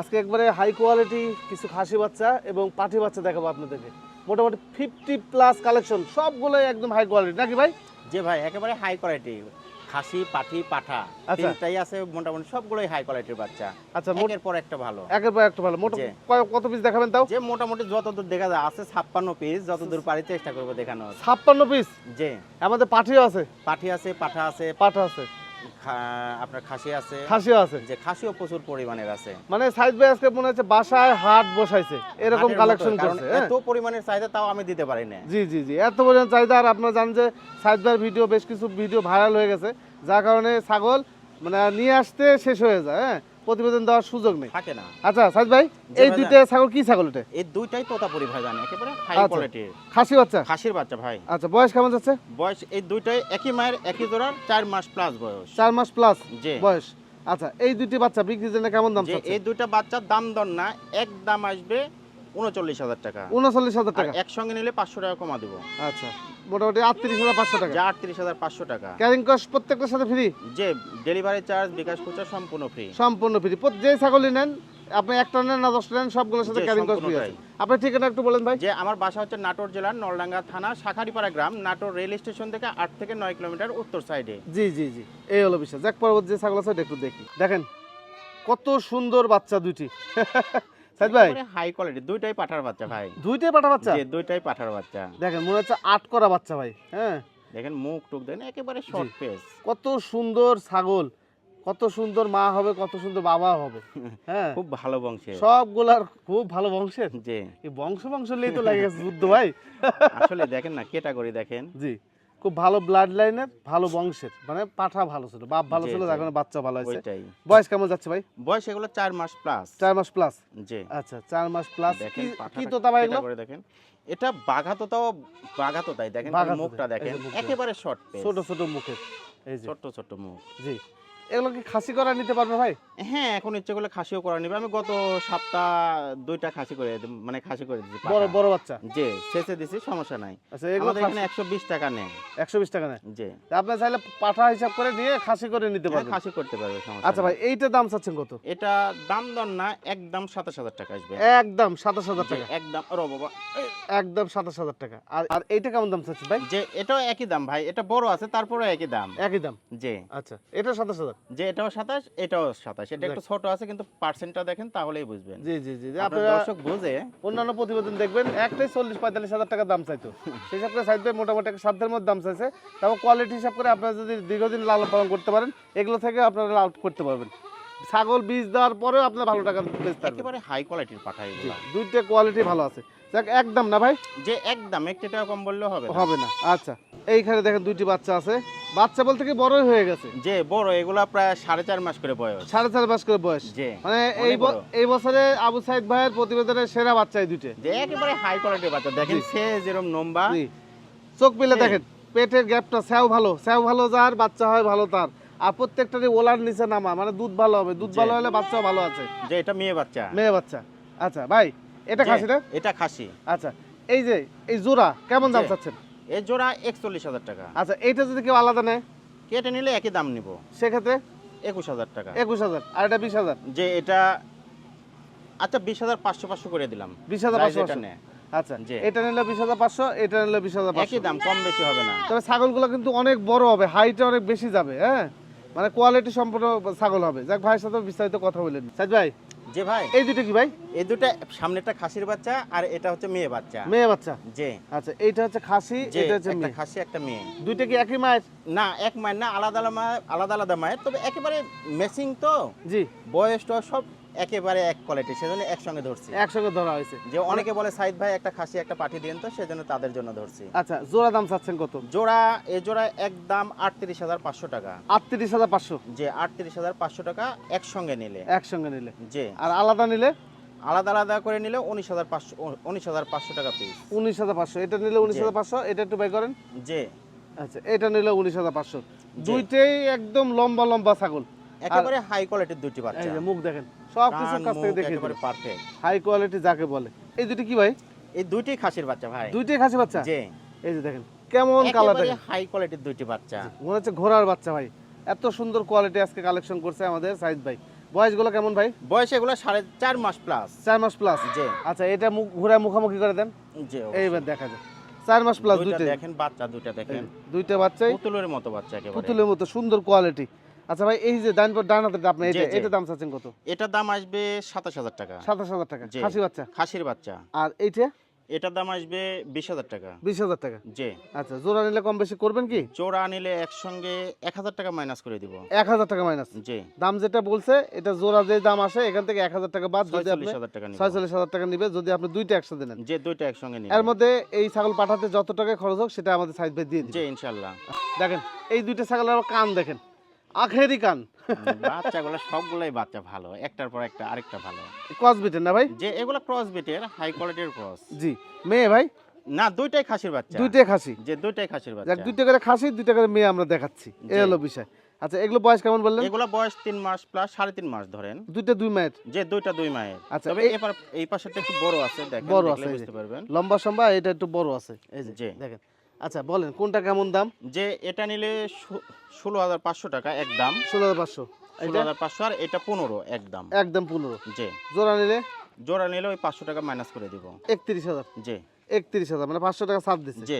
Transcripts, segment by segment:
আজকে একবারে high quality কিছু খাসি বাচ্চা এবং পাঠি বাচ্চা দেখাবো আপনাদেরকে। মোটামুটি ফিফটি প্লাস কালেকশন সবগুলোই একদম হাই কোয়ালিটি নাকি ভাই? যে ভাই একেবারে হাই কোয়ালিটি খাসি পাঠি পাঠা আচ্ছা। তিনটাই আছে মোটামুটি সবগুলোই হাই কোয়ালিটির বাচ্চা। আচ্ছা একের পর একটা ভালো। একের পর একটা ভালো। মোটা জি। কত পিস দেখাবেন তাও? যে মোটামুটি যতদূর দেখা যায় আছে ছাপ্পান্ন পিস যতদূর পারি চেষ্টা করব দেখানোর। ছাপ্পান্ন পিস যে আমাদের পাঠিও আছে। পাঠি আছে পাঠা আছে। পাঠা আছে। আপনার খাসি আছে? খাসিও আছে। যে খাসিও প্রচুর পরিমাণের আছে। মানে সাইদ ভাই আজকে মনে হচ্ছে বাসায় হাট বসাইছে। এরকম কালেকশন করছে হ্যাঁ? এত পরিমাণের চাহিদা তাও আমি দিতে পারি না জি জি জি। এত পরিমাণ চাহিদা আর আপনারা জানেন যে সাইদ ভাইয়ের ভিডিও বেশ কিছু ভিডিও ভাইরাল হয়ে গেছে। যার কারণে ছাগল মানে নিয়ে আসতে শেষ হয়ে যায় হ্যাঁ। প্রতিবেদন দেওয়ার সুযোগ নেই। থাকে না। আচ্ছা সাইদ ভাই এই। দুইটা ছাগল কি ছাগল এটা? এই দুইটাই তোতাপুরি ভাই জানে একেবারে হাই আচ্ছা। কোয়ালিটির খাসি বাচ্চা? খাসির বাচ্চা ভাই। আচ্ছা বয়স কেমন যাচ্ছে? বয়স এই দুইটাই একই মায়ের একই জোড়ার চার মাস প্লাস বয়স। চার মাস প্লাস জি। বয়স। আচ্ছা এই দুটি বাচ্চা বিক্রির জন্য কেমন দাম চাচ্ছে? এই দুইটা বাচ্চার দাম দর না এক দাম আসবে উনচল্লিশ হাজার টাকা। উনচল্লিশ হাজার টাকা। একসঙ্গে নিলে পাঁচশো টাকা কমা দিব। আচ্ছা। মোটামুটি আটত্রিশ হাজার পাঁচশো টাকা। যা আটত্রিশ হাজার পাঁচশো টাকা। ক্যারিং কস্ট প্রত্যেকটার সাথে ফ্রি যে ডেলিভারি চার্জ বিকাশ খুচরা সম্পূর্ণ ফ্রি সম্পূর্ণ ফ্রি যে ছাগলই নেন আপনি একটা নেন না দশটা নেন সবগুলোর সাথে ক্যারিং কস্ট ফ্রি আছে। আপনার ঠিকানা একটু বলেন ভাই। যে আমার বাসা হচ্ছে নাটোর জেলার নলডাঙ্গা থানা শাখারিপাড়া গ্রাম নাটোর রেল স্টেশন থেকে আট থেকে নয় কিলোমিটার উত্তর সাইডে জি জি জি। এই হলো বিষয় যাক পরবর্তী যে ছাগল আছে একটু দেখি। দেখেন কত সুন্দর বাচ্চা দুইটি। সাইদ ভাই? হাই কোয়ালিটি দুইটাই পাঠার বাচ্চা ভাই। দুইটাই পাঠা বাচ্চা? দুইটাই পাঠার বাচ্চা। দেখেন মনে হচ্ছে আট করা বাচ্চা ভাই হ্যাঁ? দেখেন মুখ টুক দেন একেবারে শর্ট পেস কত সুন্দর ছাগল কত সুন্দর মা হবে কত সুন্দর বাবা হবে হ্যাঁ? খুব ভালো বংশের। সবগুলার খুব ভালো বংশের? যে এই বংশ বংশ নিয়েই তো লাগে গেছে যুদ্ধ ভাই। আসলে দেখেন না ক্যাটাগরি দেখেন। জি। খুব ভালো ব্লাড লাইনের ভালো বংশের মানে পাঠা ভালো ছিল বাপ ভালো ছিল এখন বাচ্চা ভালো হয়েছে। বয়স কেমন যাচ্ছে ভাই? বয়স এগুলো চার মাস প্লাস চার মাস প্লাস যে আচ্ছা চার মাস প্লাস কি তো তোতা ভাই এগুলো? দেখেন। এটা বাঘাতোতাও তো দেখেন বাঘা তো মুখটা দেখেন। মুখটা দেখেন একেবারে শর্ট ছোট ছোট মুখের। এই যে। ছোট ছোট মুখ। জি। এগুলো কি খাসি করা নিতে পারবে ভাই? হ্যাঁ এখন ইচ্ছে করলে খাসিও করা নিবে। আমি গত সপ্তাহ দুইটা খাসি করে মানে খাসি করে দিচ্ছি বড় বড় বাচ্চা? যে শেষে দিছি সমস্যা নাই। আচ্ছা এগুলো এখানে একশো বিশ টাকা নেয়। একশো বিশ টাকা নেয়? যে আপনার চাইলে পাঠা হিসাব করে নিয়ে খাসি করে নিতে হ্যাঁ, পারবেন। খাসি করতে পারবে সমস্যা আচ্ছা ভাই এইটা দাম চাচ্ছেন কত? এটা দাম দর না একদম সাতাশ হাজার টাকা আসবে। একদম সাতাশ হাজার যে টাকা। একদম ও বাবা। একদম সাতাশ হাজার টাকা। আর আর এইটা কেমন দাম চাচ্ছেন ভাই? যে এটাও একই দাম ভাই এটা বড় আছে তারপরে একই দাম। একই দাম? যে আচ্ছা এটা সাতাশ হাজার। যে এটাও সাতাশ এটাও সাতাশ। এটা একটু ছোট আছে কিন্তু পার্সেন্টটা দেখেন তাহলেই বুঝবেন। জি জি জি আপনারা দর্শক বুঝে। অন্যান্য প্রতিবেদন দেখবেন একটাই চল্লিশ পঁয়তাল্লিশ হাজার টাকা দাম চাইতো। সেই হিসাব করে সাইড মোটামুটি একটা সাধ্যের মধ্যে দাম চাইছে। কোয়ালিটি হিসাব করে আপনারা যদি দীর্ঘদিন লালন পালন করতে পারেন এগুলো থেকে আপনারা লাভ করতে পারবেন। ছাগল বীজ দেওয়ার পরেও আপনার ভালো টাকা বেচতে পারবেন একেবারে হাই কোয়ালিটির পাঠাই দুইটা কোয়ালিটি ভালো আছে। যাক একদম না ভাই? যে একদম একটি টাকা কম বললেও হবে হবে না। আচ্ছা। এইখানে দেখেন দুইটি বাচ্চা আছে। বাচ্চা বলতে কি বড়ই হয়ে গেছে? যে বড় এগুলা প্রায় সাড়ে চার মাস করে বয়স। সাড়ে চার মাস করে বয়স। মানে এই এই বছরে আবু সাইদ ভাইয়ের প্রতিবেদনের সেরা বাচ্চা এই দুইটা। যে একেবারে হাই কোয়ালিটির বাচ্চা। দেখেন সে যেরকম নম্বা চোখ পেলে দেখেন পেটের গ্যাপটা স্যাও ভালো স্যাও ভালো যার বাচ্চা হয় ভালো তার। আর প্রত্যেকটারই ওলার নিচে নামা মানে দুধ ভালো হবে। দুধ ভালো হলে বাচ্চাও ভালো আছে। যে এটা মেয়ে বাচ্চা। মেয়ে বাচ্চা। আচ্ছা ভাই এটা খাসি না এটা খাসি। আচ্ছা এই যে এই জোড়া কেমন দাম চাচ্ছেন? এর জোড়া একচল্লিশ হাজার টাকা। আচ্ছা এইটা যদি কেউ আলাদা নেয়? কেটে নিলে একই দাম নিব। সেক্ষেত্রে? একুশ হাজার টাকা। একুশ হাজার আর এটা বিশ হাজার? যে এটা আচ্ছা বিশ হাজার পাঁচশো পাঁচশো করে দিলাম। বিশ হাজার পাঁচশো নেয়। আচ্ছা। এটা নিলে বিশ হাজার পাঁচশো এটা নিলে বিশ হাজার পাঁচশো। একই দাম কম বেশি হবে না। তবে ছাগলগুলো কিন্তু অনেক বড় হবে হাইটে অনেক বেশি যাবে হ্যাঁ? মানে কোয়ালিটি সম্পূর্ণ ছাগল হবে। যাক ভাইয়ের সাথে বিস্তারিত কথা বলেন সাইদ ভাই যে ভাই? এই দুটো কি ভাই? এই দুটা সামনেটা খাসির বাচ্চা আর এটা হচ্ছে মেয়ে বাচ্চা। মেয়ে বাচ্চা? যে আচ্ছা এইটা হচ্ছে খাসি এটা হচ্ছে মেয়ে। খাসি একটা মেয়ে। দুইটা কি একই মায়ের? না এক মায়ের না আলাদা আলাদা মায়ের আলাদা আলাদা মায়ের। তবে একেবারে মেসিং তো। জি। বয়সটা সব একেবারে এক কোয়ালিটি সেজন্য একসঙ্গে ধরছি। একসঙ্গে ধরা হয়েছে। যে অনেকে বলে সাইদ ভাই একটা খাসি একটা পাঠিয়ে দিন তো সেজন্য তাদের জন্য ধরছি। আচ্ছা জোড়া দাম চাচ্ছেন কত? জোড়া এ জোড়া একদম আটত্রিশ হাজার পাঁচশো টাকা। আটত্রিশ হাজার পাঁচশো? যে আটত্রিশ হাজার পাঁচশো টাকা একসঙ্গে নিলে। একসঙ্গে নিলে? যে আর আলাদা নিলে? আলাদা আলাদা করে নিলে উনিশ হাজার পাঁচশো উনিশ হাজার পাঁচশো টাকা পিস উনিশ হাজার পাঁচশো। এটা নিলে উনিশ হাজার পাঁচশো এটা একটু বাই করেন? যে আচ্ছা এটা নিলে উনিশ হাজার পাঁচশো। দুইটাই একদম লম্বা লম্বা ছাগল। একেবারে হাই কোয়ালিটির দুটি এই বাচ্চা যে মুখ দেখেন। সব কাছ থেকে দেখে একেবারে পারফেক্ট হাই কোয়ালিটি যাকে বলে। এই দুটি কি ভাই? এই খাসির বাচ্চা ভাই। দুইটাই খাসি বাচ্চা? যে এই যে দেখেন কেমন কালার দেখেন। হাই কোয়ালিটির দুইটি বাচ্চা। মনে হচ্ছে ঘোড়ার বাচ্চা ভাই। এত সুন্দর কোয়ালিটি আজকে কালেকশন করছে আমাদের সাইদ ভাই। বয়সগুলো কেমন ভাই? বয়স এগুলো সাড়ে চার মাস প্লাস চার মাস প্লাস জি। আচ্ছা এটা মুখ ঘুরে মুখামুখি করে দেন? জি এইবার দেখা যায় চার মাস প্লাস দুইটা দেখেন বাচ্চা দুইটা দেখেন। দুইটা বাচ্চাই? পুতুলের মতো বাচ্চা একেবারে। পুতুলের মতো সুন্দর কোয়ালিটি আচ্ছা ভাই এই যে ডান ডান হাতের আপনি জি, এটা এটা দাম চাচ্ছেন কত? এটার দাম আসবে সাতাশ হাজার টাকা। সাতাশ হাজার টাকা জি। খাসি বাচ্চা? খাসির বাচ্চা। আর এইটা? এটার দাম আসবে বিশ হাজার টাকা। বিশ হাজার টাকা? জি। আচ্ছা জোড়া নিলে কম বেশি করবেন কি? জোড়া নিলে একসঙ্গে এক হাজার টাকা মাইনাস করে দিব। এক হাজার টাকা মাইনাস জি। দাম যেটা বলছে এটা জোড়া যে দাম আসে এখান থেকে এক হাজার টাকা বাদ যদি আপনি ছয়চল্লিশ হাজার টাকা নিব। যদি আপনি দুইটা একসাথে নেন। যে দুইটা একসঙ্গে নিব। এর মধ্যে এই ছাগল পাঠাতে যত টাকা খরচ হোক সেটা আমাদের সাইড ভাই দিয়ে দিন জি ইনশাল্লাহ দেখেন এই দুইটা ছাগলের কান দেখেন। আখেরি কান। বাচ্চাগুলো সবগুলাই বাচ্চা ভালো একটার পর একটা আরেকটা ভালো। বিটের না ভাই? যে এগুলো ক্রস বিটের হাই কোয়ালিটির ক্রস জি মেয়ে ভাই? না দুইটাই খাসির বাচ্চা। দুইটাই খাসি? যে দুইটাই খাসির বাচ্চা। দুইটা করে খাসি দুইটা করে মেয়ে আমরা দেখাচ্ছি। এই হলো বিষয়। আচ্ছা এগুলো বয়স কেমন বললেন? এগুলো বয়স তিন মাস প্লাস সাড়ে তিন মাস ধরেন। দুইটা দুই মায়ের? যে দুইটা দুই মায়ের। আচ্ছা, তবে এই- এবার এই পাশেরটা একটু বড় আছে দেখেন বড় আছে, বুঝতে পারবেন। লম্বা সম্বা এটা একটু বড় আছে। এই যে দেখেন। আচ্ছা বলেন কোনটা কেমন দাম? যে এটা নিলে ষোলো হাজার পাঁচশো টাকা একদম ষোলো হাজার পাঁচশো। ষোলো হাজার পাঁচশো আর এটা পনেরো একদম একদম পনেরো। যে জোড়া নিলে? জোড়া নিলে ওই পাঁচশো টাকা মাইনাস করে দিব। একত্রিশ হাজার। যে একত্রিশ হাজার মানে পাঁচশো টাকা ছাড় দিচ্ছে যে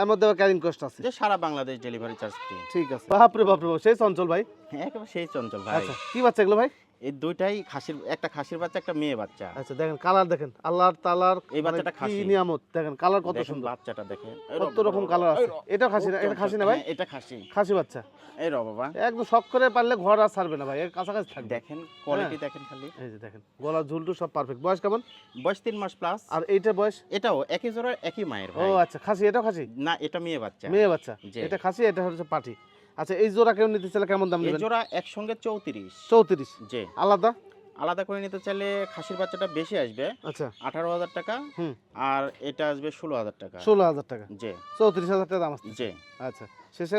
এর মধ্যে ক্যারিং কস্ট আছে। যে সারা বাংলাদেশ ডেলিভারি চার্জ ফ্রি ঠিক আছে। বাপরে বাপরে সেই চঞ্চল ভাই। হ্যাঁ সেই চঞ্চল ভাই। আচ্ছা কি বাচ্চা এগুলো ভাই? এই দুইটাই খাসির একটা খাসির বাচ্চা একটা মেয়ে বাচ্চা। আচ্ছা দেখেন কালার দেখেন। আল্লাহর তালার এই মানে বাচ্চাটা খাসি। নিয়ামত? দেখেন কালার কত সুন্দর। বাচ্চাটা দেখেন। কত রকম কালার আছে। এটা খাসি না এটা খাসি না ভাই? হ্যাঁ, এটা খাসি। খাসি বাচ্চা। এই র বাবা। একদম শখ করে পারলে ঘর আর ছাড়বে না ভাই এর কাছাকাছি থাকবে। দেখেন কোয়ালিটি হ্যাঁ। দেখেন খালি। এই যে দেখেন গলা ঝুলটু সব পারফেক্ট বয়স কেমন? বয়স তিন মাস প্লাস আর এইটা বয়স? এটাও একই জোড়ার একই মায়ের ভাই। ও আচ্ছা খাসি এটাও খাসি? না এটা মেয়ে বাচ্চা। মেয়ে বাচ্চা। এটা খাসি এটা হচ্ছে পাটি। আচ্ছা এই জোড়া কেউ নিতে চাইলে কেমন দাম এই নেবেন? জোড়া একসঙ্গে চৌত্রিশ। চৌত্রিশ? যে আলাদা? আলাদা করে নিতে চাইলে খাসির বাচ্চাটা বেশি আসবে। আচ্ছা। আঠারো হাজার টাকা হুম। আর এটা আসবে ষোলো হাজার টাকা। ষোলো হাজার টাকা? যে চৌত্রিশ হাজার টাকা দাম আছে। যে আচ্ছা শেষে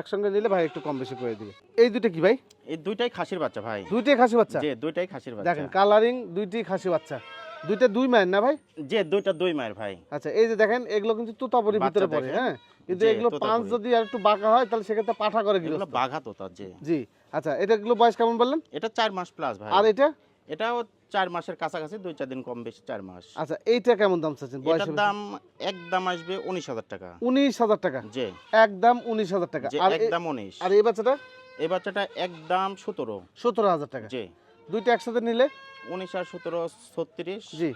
একসঙ্গে নিলে ভাই একটু কম বেশি করে দিবে। এই দুটো কি ভাই? এই দুইটাই খাসির বাচ্চা ভাই। দুইটাই খাসি বাচ্চা? যে দুইটাই খাসির বাচ্চা। দেখেন কালারিং দুইটি খাসি বাচ্চা। দুইটা দুই মায়ের না ভাই? যে দুইটা দুই মায়ের ভাই। আচ্ছা এই যে দেখেন এগুলো কিন্তু তুতাপুরি বাচ্চা ভিতরে পড়ে হ্যাঁ? কিন্তু এগুলো পাঁচ যদি আর একটু বাঁকা হয় তাহলে সেক্ষেত্রে পাঠা করে গেল বাঘা তো তার যে জি। আচ্ছা এটা এগুলো বয়স কেমন বললেন? এটা চার মাস প্লাস ভাই। আর এটা? এটাও চার মাসের কাছাকাছি দুই চার দিন কম বেশি চার মাস। আচ্ছা এইটা কেমন দাম চাচ্ছেন বয়স এটার দাম একদম আসবে উনিশ হাজার টাকা। উনিশ হাজার টাকা? যে একদম উনিশ হাজার টাকা। আর একদম উনিশ। আর এই বাচ্চাটা? এই বাচ্চাটা একদম সতেরো। সতেরো হাজার টাকা। যে দুইটা একসাথে নিলে? উনিশ আর সতেরো ছত্রিশ। জি।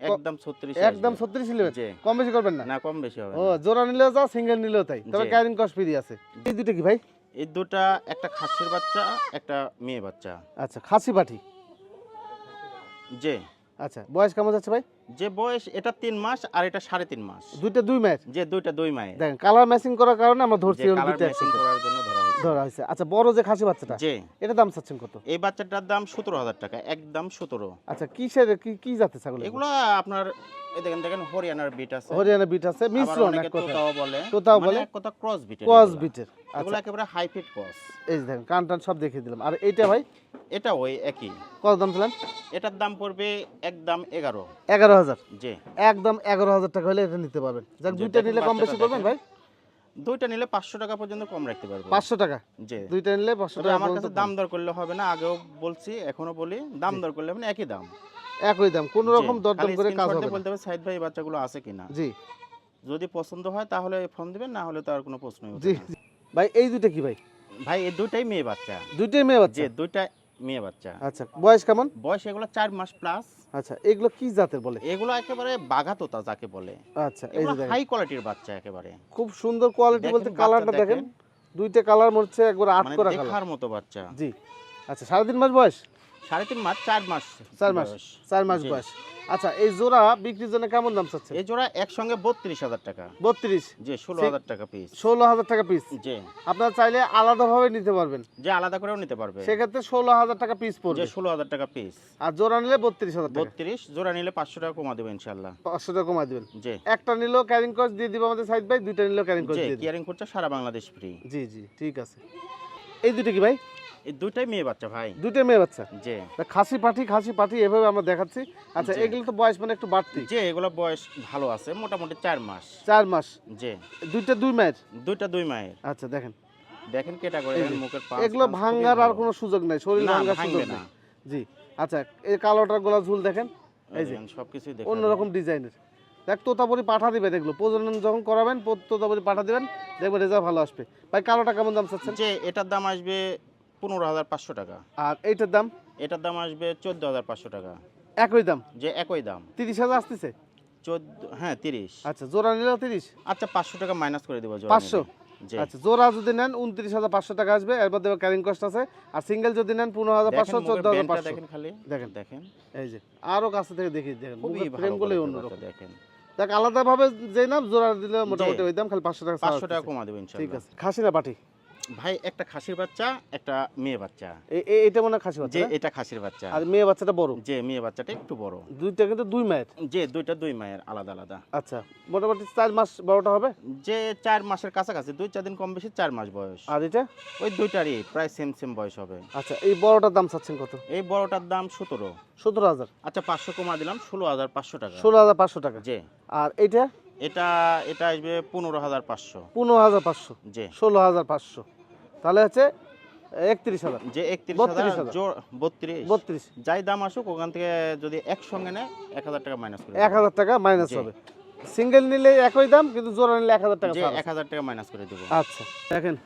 একদম ছত্রিশ একদম ছত্রিশ নেবেন জি। কম বেশি করবেন না? না কম বেশি হবে ও জোড়া নিলেও যা সিঙ্গেল নিলেও তাই। তবে ক্যারিং কস্ট ফ্রি আছে। এই দুটো কি ভাই? এই দুটা একটা খাসির বাচ্চা একটা মেয়ে বাচ্চা। আচ্ছা খাসি পাঠি। জি। আচ্ছা বয়স কেমন যাচ্ছে ভাই? যে বয়স এটা তিন মাস আর এটা সাড়ে তিন মাস। দুইটা দুই মাস? যে দুইটা দুই মাস। দেখেন কালার ম্যাচিং করার কারণে আমরা ধরছি কালার ম্যাচিং করার জন্য ধরা হয়েছে। ধরা হয়েছে। আচ্ছা বড় যে খাসি বাচ্চাটা জি। এটা দাম চাচ্ছেন কত? এই বাচ্চাটার দাম সতেরো হাজার টাকা একদম সতেরো। আচ্ছা কিসের কি কি জাতের ছাগল এগুলো? আপনার দেখেন দেখেন হরিয়ানার বিট আছে। হরিয়ানা বিট আছে মিশ্রণ এক কথা। বলে। তোতাও মানে বলে। কথা ক্রস বিট ক্রস বিটের এগুলো। আচ্ছা। একেবারে হাই ফিট ক্রস এই দেখেন কান টান সব দেখিয়ে দিলাম। আর এইটা ভাই? এটা ওই একই। কত দাম ছিলেন? এটার দাম পড়বে একদম এগারো। এগারো হাজার? যে একদম এগারো হাজার টাকা হলে এটা নিতে পারবেন। যাক দুইটা নিলে কম বেশি করবেন ভাই? দুইটা নিলে পাঁচশো টাকা পর্যন্ত কম রাখতে পারব। পাঁচশো টাকা? দুইটা নিলে পাঁচশো টাকা আমার কাছে দাম দর করলে হবে না আগেও বলছি এখনও বলি দাম দর করলে মানে একই দাম। একই দাম কোনো জি, রকম দরদাম করে কাজ হবে বলতে হবে সাইদ ভাই বাচ্চাগুলো আছে কিনা? জি। যদি পছন্দ হয় তাহলে ফোন দিবেন না হলে তো আর কোনো প্রশ্নই উঠে জি। ভাই এই দুইটা কি ভাই? ভাই এই দুইটাই মেয়ে বাচ্চা। দুইটাই মেয়ে বাচ্চা? যে দুইটা মেয়ে বাচ্চা। আচ্ছা বয়স কেমন? বয়স এগুলো চার মাস প্লাস আচ্ছা এগুলো কি জাতের বলে? এগুলো একেবারে বাঘা তোতা যাকে বলে। আচ্ছা এই হাই কোয়ালিটির বাচ্চা একেবারে। খুব সুন্দর কোয়ালিটি বলতে কালারটা দেখেন। দুইটা কালার মরছে একবার আট করা কালার দেখার মতো বাচ্চা। জি। আচ্ছা সাড়ে তিন মাস বয়স? সাড়ে তিন মাস চার মাস চার মাস চার মাস বয়স। আচ্ছা এই জোড়া বিক্রির জন্য কেমন দাম চাচ্ছে? এই জোড়া একসঙ্গে বত্রিশ হাজার টাকা। বত্রিশ? যে ষোলো হাজার টাকা পিস ষোলো হাজার টাকা পিস যে আপনারা চাইলে আলাদাভাবে নিতে পারবেন। যে আলাদা করেও নিতে পারবে। সেক্ষেত্রে ষোলো হাজার টাকা পিস পড়বে। ষোলো হাজার টাকা পিস আর জোড়া নিলে বত্রিশ হাজার বত্রিশ জোড়া নিলে পাঁচশো টাকা কমা দেবো ইনশাল্লাহ পাঁচশো টাকা কমাই দেবেন। যে একটা নিলেও ক্যারিং কস্ট দিয়ে দিব আমাদের সাইড ভাই দুইটা নিলেও ক্যারিং কস্ট যে দিয়ে করছে সারা বাংলাদেশ ফ্রি জি জি ঠিক আছে। এই দুটো কি ভাই? এই দুইটাই মেয়ে বাচ্চা ভাই। দুইটা মেয়ে বাচ্চা? তা খাসি পাঠি খাসি পাঠি এভাবে আমরা দেখাচ্ছি। আচ্ছা এগুলো তো বয়স মানে একটু বাড়তি? যে এগুলো বয়স ভালো আছে মোটামুটি চার মাস। চার মাস? যে দুইটা দুই মায়ের? দুইটা দুই মায়ের। আচ্ছা দেখেন। দেখেন যে, মুখের পাঁচ এগুলো ভাঙ্গার আর কোনো সুযোগ নাই শরীর না, ভাঙ্গার সুযোগ না। জি আচ্ছা এই কালোটার গলা ঝুল দেখেন? এই যে দেখেন সবকিছুই দেখেন অন্যরকম ডিজাইনের। দেখ তোতাপুরি পাঠা দিবে দেখল। প্রজনন যখন করাবেন পো- তোতাপুরি পাঠা দিবেন দেখবেন রেজাল্ট ভালো আসবে। ভাই কালোটা কেমন দাম চাচ্ছেন? যে এটার দাম আসবে পনেরো হাজার পাঁচশো টাকা। আর এইটার দাম? এটার দাম আসবে চোদ্দ হাজার পাঁচশো টাকা। একই দাম? যে একই দাম। তিরিশ হাজার আসতেছে? চোদ্দ হ্যাঁ তিরিশ। আচ্ছা জোড়া নিলেও তিরিশ? আচ্ছা পাঁচশো টাকা মাইনাস করে দেবো পাঁচশো? নিলে। আচ্ছা জোড়া যদি নেন উনত্রিশ হাজার পাঁচশো টাকা আসবে এর মধ্যে ক্যারিং কস্ট আছে। আর সিঙ্গেল যদি নেন পনেরো হাজার পাঁচশো চোদ্দ হাজার পাঁচশো। দেখেন খালি। দেখেন। দেখেন। এই যে আরও কাছে থেকে দেখি দেখেন। ফ্রেমগুলোই অন্যরকম। দেখেন। দেখ আলাদাভাবে যে নাম জোড়া দিলে মোটামুটি ওই দাম খালি পাঁচশো টাকা পাঁচশো টাকা। কমা দেবো ঠিক আছে। খাসি না পাঠি ভাই একটা খাসির বাচ্চা একটা মেয়ে বাচ্চা। এটা মনে খাসি বাচ্চা যে এটা খাসির বাচ্চা। আর মেয়ে বাচ্চাটা বড়? যে মেয়ে বাচ্চাটা একটু বড়। দুইটা কিন্তু দুই মায়ের? যে দুইটা দুই মায়ের আলাদা আলাদা। আচ্ছা মোটামুটি চার মাস বড়টা হবে? যে চার মাসের কাছাকাছি দুই চার দিন কম বেশি চার মাস বয়স। আর এটা? ওই দুইটারই প্রায় সেম সেম বয়স হবে। আচ্ছা এই বড়টার দাম চাচ্ছেন কত? এই বড়টার দাম সতেরো। সতেরো হাজার। আচ্ছা পাঁচশো কমা দিলাম ষোলো হাজার পাঁচশো টাকা। ষোলো হাজার পাঁচশো টাকা। যে আর এইটা? এটা এটা আসবে পনেরো হাজার পাঁচশো। পনেরো হাজার পাঁচশো। যে ষোলো হাজার পাঁচশো। তাহলে হচ্ছে একত্রিশ হাজার। যে একত্রিশ বত্রিশ বত্রিশ। বত্রিশ। যাই দাম আসুক ওখান থেকে যদি একসঙ্গে নেয় এক হাজার টাকা মাইনাস করে এক হাজার টাকা মাইনাস হবে। সিঙ্গেল নিলে একই দাম কিন্তু জোড়া নিলে এক হাজার টাকা এক হাজার টাকা মাইনাস করে দেবো। আচ্ছা দেখেন।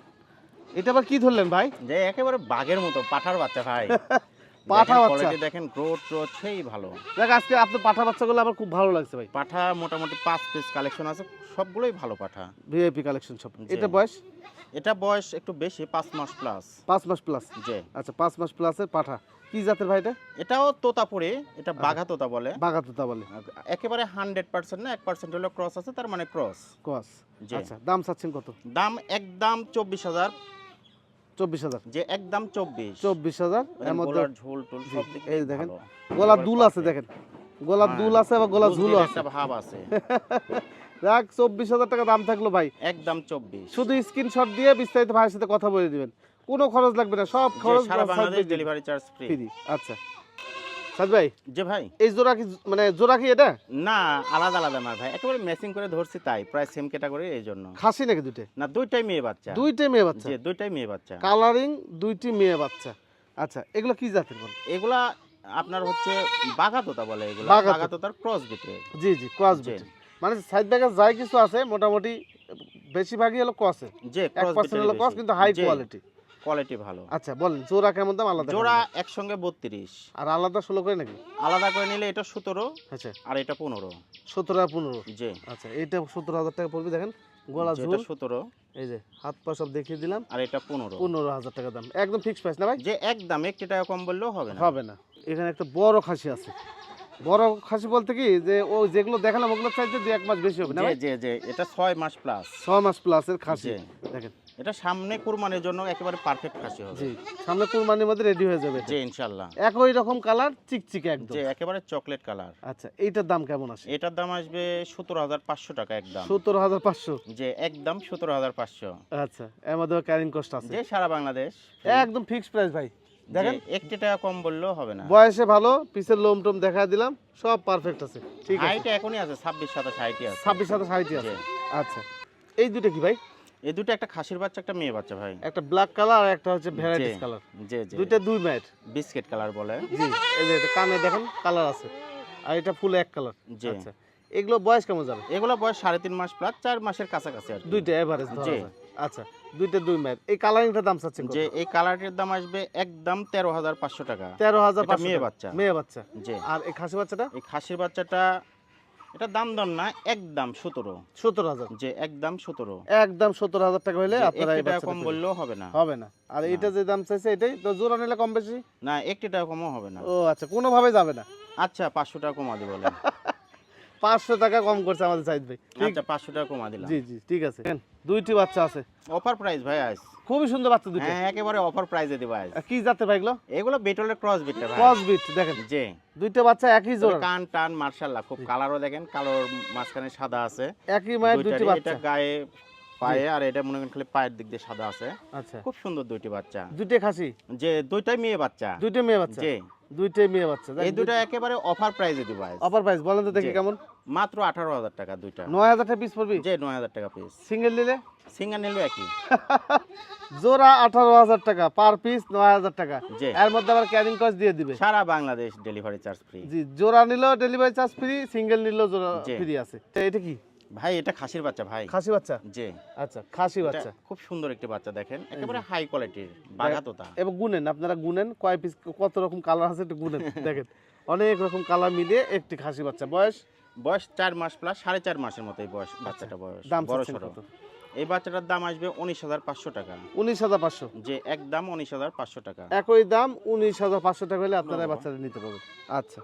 এটা আবার কি ধরলেন ভাই? যে একেবারে বাঘের মতো পাঠার বাচ্চা ভাই। পাঠা বাচ্চা। দেখেন গ্রোথ সেই ভালো। দেখ আজকে আপনার পাঠা বাচ্চাগুলো আমার খুব ভালো লাগছে ভাই। পাঠা মোটামুটি পাঁচ পিস কালেকশন আছে সবগুলোই ভালো পাঠা। ভিআইপি কালেকশন সব। এটা বয়স? এটা বয়স একটু বেশি পাঁচ মাস প্লাস পাঁচ মাস প্লাস যে আচ্ছা পাঁচ মাস প্লাসের পাঠা। কি জাতের ভাই এটা? এটাও তোতাপুরি এটা বাঘা তোতা বলে। বাগাতুতা বলে। একেবারে হান্ড্রেড পার্সেন্ট না এক পার্সেন্ট হলো ক্রস আছে তার মানে ক্রস কোয়াস জি। আচ্ছা দাম চাচ্ছেন কত? দাম একদম চব্বিশ হাজার। চব্বিশ হাজার। যে একদম চব্বিশ। চব্বিশ হাজার এর মধ্যে ঝোল টোল জি, সব দিক এই দেখেন। গলার দুল আছে দেখেন গলার হ্যাঁ, দুল আছে বা গলার ঝুল আছে। ভাব আছে। দেখ চব্বিশ হাজার টাকা দাম থাকল ভাই। একদম চব্বিশ। শুধু স্ক্রিনশট দিয়ে বিস্তারিত ভাইয়ের সাথে কথা বলে দিবেন। কোনো খরচ লাগবে না সব খরচ সারা বাংলাদেশ ডেলিভারি চার্জ ফ্রি আচ্ছা। সাদ ভাই? যে ভাই। এই জোড়া কি মানে জোড়া কি এটা? না আলাদা আলাদা না ভাই। একেবারে ম্যাচিং করে ধরছি তাই প্রায় সেম ক্যাটাগরি এই জন্য। খাসি নাকি দুইটা? না দুইটাই মেয়ে বাচ্চা। দুইটাই মেয়ে বাচ্চা? যে দুইটাই মেয়ে বাচ্চা। কালারিং দুইটি মেয়ে বাচ্চা। আচ্ছা এগুলো কি জাতের বল? এগুলা আপনার হচ্ছে বাঘা তোতা বলে এগুলা। বাঘা ক্রস বিটের জি জি ক্রস জি। বিট মানে সাইড ব্যাগের যাই কিছু আছে মোটামুটি বেশিরভাগই হলো ক্রসে এক ক্রস পার্সেন্ট হলো ক্রস কিন্তু হাই কোয়ালিটি কোয়ালিটি ভালো। আচ্ছা বলেন জোড়া কেমন দাম? আলাদা জোড়া? একসঙ্গে বত্রিশ। আর আলাদা ষোলো করে নাকি? আলাদা করে নিলে এটা সতেরো আচ্ছা। আর এটা পনেরো। সতেরো আর পনেরো? যে আচ্ছা এটা সতেরো হাজার টাকা পড়বে দেখেন গলা ঝুল। সতেরো। এই যে হাত পা সব দেখিয়ে দিলাম। আর এটা পনেরো। পনেরো হাজার টাকা দাম। একদম ফিক্স প্রাইস না ভাই? যে একদম একটি টাকা কম বললেও হবে না। হবে না। এখানে একটা বড় খাসি আছে। বড় খাসি বলতে কি যে ও যেগুলো দেখালাম ওগুলো চাইতে দু এক মাস বেশি হবে না যে যে এটা ছয় মাস প্লাস ছ মাস প্লাসের খাসি। দেখেন এটা সামনে কুরবানির জন্য একেবারে পারফেক্ট খাসি হবে। জি সামনে কুরবানির মধ্যে রেডি হয়ে যাবে এটা। যে ইনশাল্লাহ একই রকম কালার চিকচিকে একদম। যে একেবারে চকলেট কালার আচ্ছা এইটার দাম কেমন আছে এটার দাম আসবে সতেরো হাজার পাঁচশো টাকা একদম সত্তর হাজার পাঁচশো? যে একদম সতেরো হাজার পাঁচশো। আচ্ছা এর মধ্যে ক্যারিং কস্ট আছে। যে সারা বাংলাদেশ। একদম ফিক্সড প্রাইস ভাই। দেখেন? একটি টাকা কম বললেও হবে না। বয়সে ভালো পিছের লোম টোম দেখা দিলাম সব পারফেক্ট আছে। ঠিক আছে। হাইটে এখনই আছে ছাব্বিশ সাতাশ হাইটে আছে। ছাব্বিশ সাথে সাইটি আছে। আচ্ছা এই দুটো কি ভাই? এই দুটো একটা খাসির বাচ্চা একটা মেয়ে বাচ্চা ভাই। একটা ব্ল্যাক কালার আর একটা হচ্ছে ভ্যারাইটিস কালার যে যে দুইটা দুই ম্যাট। বিস্কিট কালার বলে। জি এই যে কানে দেখেন কালার আছে। আর এটা ফুল এক কালার জি। আচ্ছা এগুলো বয়স কেমন যাবে? এগুলো বয়স সাড়ে তিন মাস প্লাস চার মাসের কাছাকাছি আর দুইটা এভারেজ জি। আচ্ছা দুইটা দুই ম্যাট। এই কালারিংটার দাম চাচ্ছে যে এই কালারটির দাম আসবে একদম তেরো হাজার পাঁচশো টাকা। তেরো হাজার মেয়ে বাচ্চা। মেয়ে বাচ্চা। যে আর এই খাসি বাচ্চাটা? এই খাসির বাচ্চাটা এটা দাম দর না একদম সতেরো। সতেরো হাজার। যে একদম সতেরো। একদম সতেরো হাজার টাকা হলে আপনারা টাকা কম বললেও হবে না। হবে না। আর এটা যে দাম চাইছে এটাই তো জোড়া নিলে কম বেশি? না একটি টাকা কমও হবে না। ও আচ্ছা কোনোভাবে যাবে না। আচ্ছা পাঁচশো টাকা কমা দিব বলেন। পাঁচশো টাকা কম করছে আমাদের সাইদ ভাই। আচ্ছা পাঁচশো টাকা কমা দিলাম। জি জি ঠিক আছে। দুইটি বাচ্চা আছে। অফার প্রাইস ভাই আজ। খুবই সুন্দর বাচ্চা দুইটা। হ্যাঁ একেবারে অফার প্রাইসে দিব আজ। কি জাতে ভাই এগুলো? এগুলো বেটলের ক্রস বিটটা ভাই। ক্রস বিট দেখেন। যে দুইটা বাচ্চা একই জোড়া। কান টান মার্শাল্লাহ খুব কালারও দেখেন কালোর মাঝখানে সাদা আছে। একই মায়ের দুইটি বাচ্চা। এটা গায়ে পায়ে আর এটা মনে করেন খালি পায়ের দিক দিয়ে সাদা আছে। আচ্ছা। খুব সুন্দর দুইটি বাচ্চা। দুইটা খাসি? যে দুইটাই মেয়ে বাচ্চা। দুইটা মেয়ে বাচ্চা? যে দুইটাই মেয়ে বাচ্চা। এই দুটো একেবারে অফার প্রাইসে দিব আজ। অফার প্রাইস বলেন তো দেখি কেমন। মাত্র আঠারো হাজার টাকা দুইটা। নয় হাজার টাকা পিস পড়বি যে নয় হাজার টাকা পিস সিঙ্গেল নিলে? সিঙ্গেল নিলে একই। জোড়া আঠারো হাজার টাকা পার পিস নয় হাজার টাকা। এর মধ্যে আবার ক্যারিং কস্ট দিয়ে দিবে। সারা বাংলাদেশ ডেলিভারি চার্জ ফ্রি জি জোড়া নিলেও ডেলিভারি চার্জ ফ্রি সিঙ্গেল নিলেও জোড়া ফ্রি আছে। এটা কি? ভাই এটা খাসির বাচ্চা ভাই। খাসি বাচ্চা? জি। আচ্ছা খাসি বাচ্চা। খুব সুন্দর একটি বাচ্চা দেখেন। একেবারে হাই কোয়ালিটির বাঘাতোতা এবার গুনেন আপনারা গুনেন কয় পিস কত রকম কালার আছে একটু গুনেন দেখেন। অনেক রকম কালার মিলিয়ে একটি খাসি বাচ্চা। বয়স? বয়স চার মাস প্লাস সাড়ে চার মাসের মতো এই বয়স বাচ্চাটা বয়স আচ্ছা, দাম বড় সড়ো এই বাচ্চাটার দাম আসবে উনিশ হাজার পাঁচশো টাকা। উনিশ হাজার পাঁচশো? যে এক দাম উনিশ হাজার পাঁচশো টাকা। একই দাম উনিশ হাজার পাঁচশো টাকা হলে আপনারা বাচ্চাটা নিতে পারবেন। আচ্ছা।